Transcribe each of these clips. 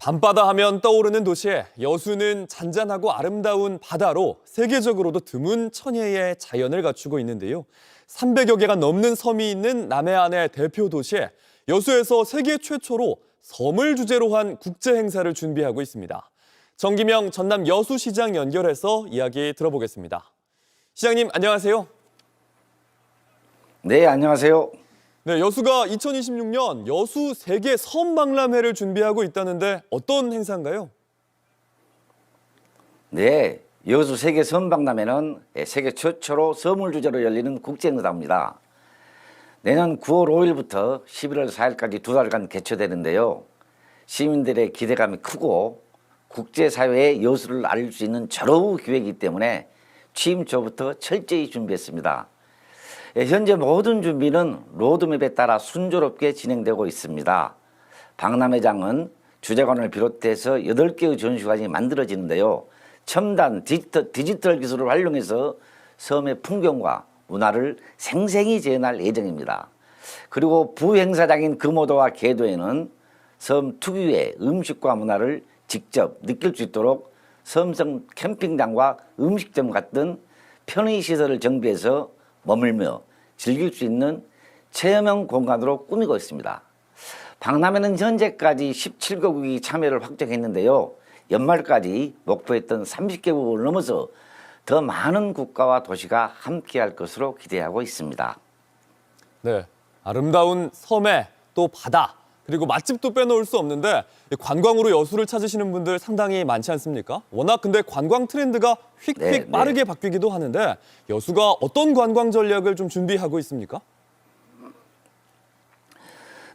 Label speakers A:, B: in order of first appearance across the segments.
A: 밤바다 하면 떠오르는 도시에 여수는 잔잔하고 아름다운 바다로 세계적으로도 드문 천혜의 자연을 갖추고 있는데요. 300여 개가 넘는 섬이 있는 남해안의 대표 도시에 여수에서 세계 최초로 섬을 주제로 한 국제 행사를 준비하고 있습니다. 정기명 전남 여수시장 연결해서 이야기 들어보겠습니다. 시장님 안녕하세요.
B: 네, 안녕하세요.
A: 네, 여수가 2026년 여수 세계 섬 박람회를 준비하고 있다는데 어떤 행사인가요?
B: 네, 여수 세계 선박람회는 세계 최초로 섬을 주제로 열리는 국제행사입니다. 내년 9월 5일부터 11월 4일까지 두 달간 개최되는데요. 시민들의 기대감이 크고 국제사회에 여수를 알릴 수 있는 절호 기획이기 때문에 취임 초부터 철저히 준비했습니다. 예, 현재 모든 준비는 로드맵에 따라 순조롭게 진행되고 있습니다. 박람회장은 주재관을 비롯해서 8개의 전시관이 만들어지는데요. 첨단 디지털, 디지털 기술을 활용해서 섬의 풍경과 문화를 생생히 재현할 예정입니다. 그리고 부행사장인 금오도와 계도에는 섬 특유의 음식과 문화를 직접 느낄 수 있도록 섬성 캠핑장과 음식점 같은 편의시설을 정비해서 머물며 즐길 수 있는 체험형 공간으로 꾸미고 있습니다. 박람회는 현재까지 17개국이 참여를 확정했는데요. 연말까지 목표했던 30개국을 넘어서 더 많은 국가와 도시가 함께할 것으로 기대하고 있습니다.
A: 네, 아름다운 섬에 또 바다 그리고 맛집도 빼놓을 수 없는데 이 관광으로 여수를 찾으시는 분들 상당히 많지 않습니까? 워낙 근데 관광 트렌드가 휙휙
B: 네, 네.
A: 빠르게 바뀌기도 하는데 여수가 어떤 관광 전략을 좀 준비하고 있습니까?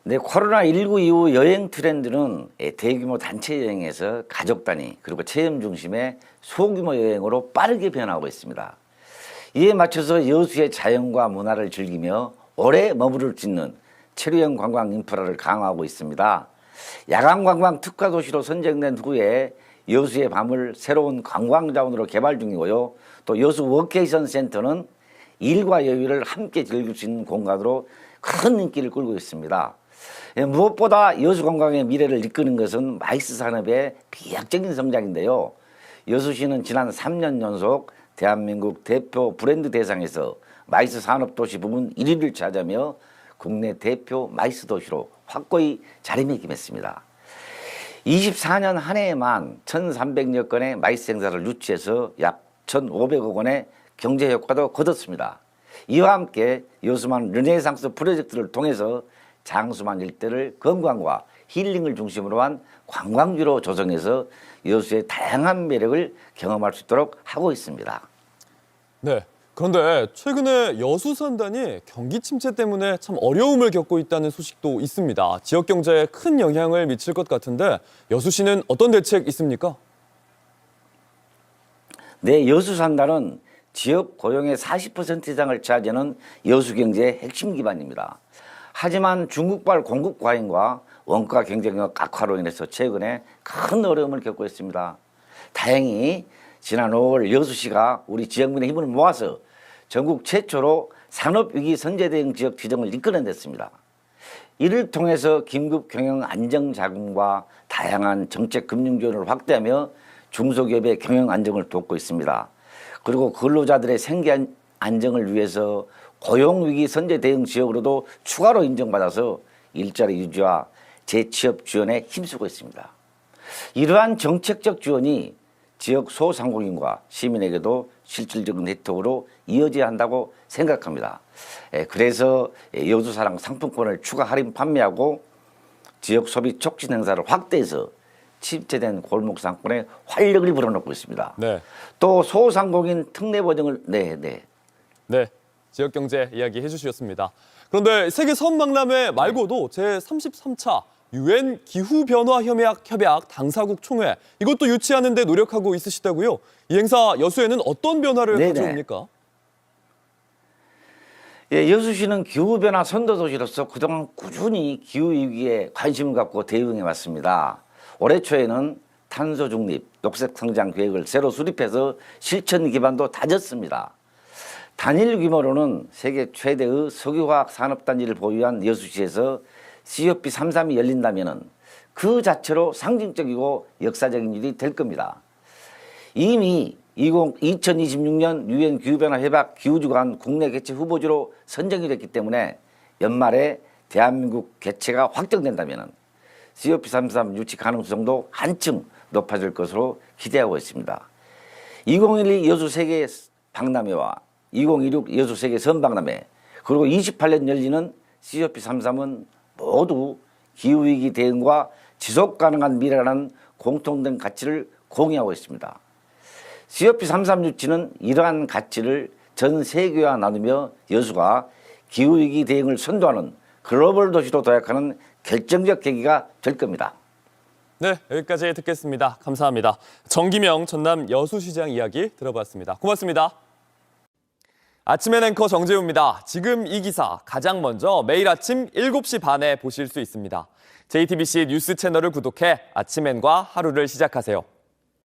B: 네, 코로나19 이후 여행 트렌드는 대규모 단체 여행에서 가족 단위 그리고 체험 중심의 소규모 여행으로 빠르게 변하고 있습니다. 이에 맞춰서 여수의 자연과 문화를 즐기며 오래 머무를 수 있는 체류형 관광 인프라를 강화하고 있습니다. 야간 관광 특화 도시로 선정된 후에 여수의 밤을 새로운 관광 자원으로 개발 중이고요. 또 여수 워케이션 센터는 일과 여유를 함께 즐길 수 있는 공간으로 큰 인기를 끌고 있습니다. 예, 무엇보다 여수 관광의 미래를 이끄는 것은 마이스 산업의 비약적인 성장인데요. 여수시는 지난 3년 연속 대한민국 대표 브랜드 대상에서 마이스 산업도시 부문 1위를 차지하며 국내 대표 마이스 도시로 확고히 자리매김했습니다. 24년 한 해에만 1,300여 건의 마이스 행사를 유치해서 약 1,500억 원의 경제 효과도 거뒀습니다. 이와 함께 여수만 르네상스 프로젝트를 통해서 장수만 일대를 건강과 힐링을 중심으로 한 관광지로 조성해서 여수의 다양한 매력을 경험할 수 있도록 하고 있습니다.
A: 네. 그런데 최근에 여수 산단이 경기 침체 때문에 참 어려움을 겪고 있다는 소식도 있습니다. 지역 경제에 큰 영향을 미칠 것 같은데 여수시는 어떤 대책 있습니까?
B: 네, 여수 산단은 지역 고용의 40% 이상을 차지하는 여수 경제의 핵심 기반입니다. 하지만 중국발 공급 과잉과 원가 경쟁력 악화로 인해서 최근에 큰 어려움을 겪고 있습니다. 다행히 지난 5월 여수시가 우리 지역민의 힘을 모아서 전국 최초로 산업위기 선제 대응 지역 지정을 이끌어냈습니다. 이를 통해서 긴급 경영 안정 자금과 다양한 정책 금융 지원을 확대하며 중소기업의 경영 안정을 돕고 있습니다. 그리고 근로자들의 생계 안- 안정을 위해서 고용 위기 선제 대응 지역으로도 추가로 인정받아서 일자리 유지와 재취업 지원에 힘쓰고 있습니다. 이러한 정책적 지원이 지역 소상공인과 시민에게도 실질적인 혜택으로 이어져야 한다고 생각합니다. 예, 그래서 여수사랑 상품권을 추가 할인 판매하고 지역 소비 촉진 행사를 확대해서 침체된 골목 상권에 활력을 불어넣고 있습니다.
A: 네.
B: 또 소상공인 특례 보증을 네, 네.
A: 네. 지역 경제 이야기 해 주셨습니다. 그런데 세계 섬 박람회 말고도 제 33차 유엔 기후 변화 협약 협약 당사국 총회 이것도 유치하는 데 노력하고 있으시다고요. 이 행사 여수에는 어떤 변화를
B: 네네.
A: 가져옵니까?
B: 예, 여수시는 기후변화 선도도시로서 그동안 꾸준히 기후위기에 관심을 갖고 대응해 왔습니다. 올해 초에는 탄소 중립, 녹색 성장 계획을 새로 수립해서 실천 기반도 다졌습니다. 단일 규모로는 세계 최대의 석유화학 산업단지를 보유한 여수시에서 COP33이 열린다면 그 자체로 상징적이고 역사적인 일이 될 겁니다. 이미 20, 2026년 유엔 기후변화 협약 기후주간 국내 개최 후보지로 선정이 됐기 때문에 연말에 대한민국 개최가 확정된다면 COP33 유치 가능성도 한층 높아질 것으로 기대하고 있습니다. 2012 여수 세계 박람회와 2016 여수 세계 선박람회 그리고 28년 열리는 COP33은 모두 기후위기 대응과 지속 가능한 미래라는 공통된 가치를 공유하고 있습니다. COP33 유치는 이러한 가치를 전 세계와 나누며 여수가 기후위기 대응을 선도하는 글로벌 도시로 도약하는 결정적 계기가 될 겁니다.
A: 네, 여기까지 듣겠습니다. 감사합니다. 정기명 전남 여수시장 이야기 들어봤습니다. 고맙습니다. 아침엔 앵커 정재우입니다. 지금 이 기사 가장 먼저 매일 아침 7시 반에 보실 수 있습니다. JTBC 뉴스 채널을 구독해 아침엔과 하루를 시작하세요.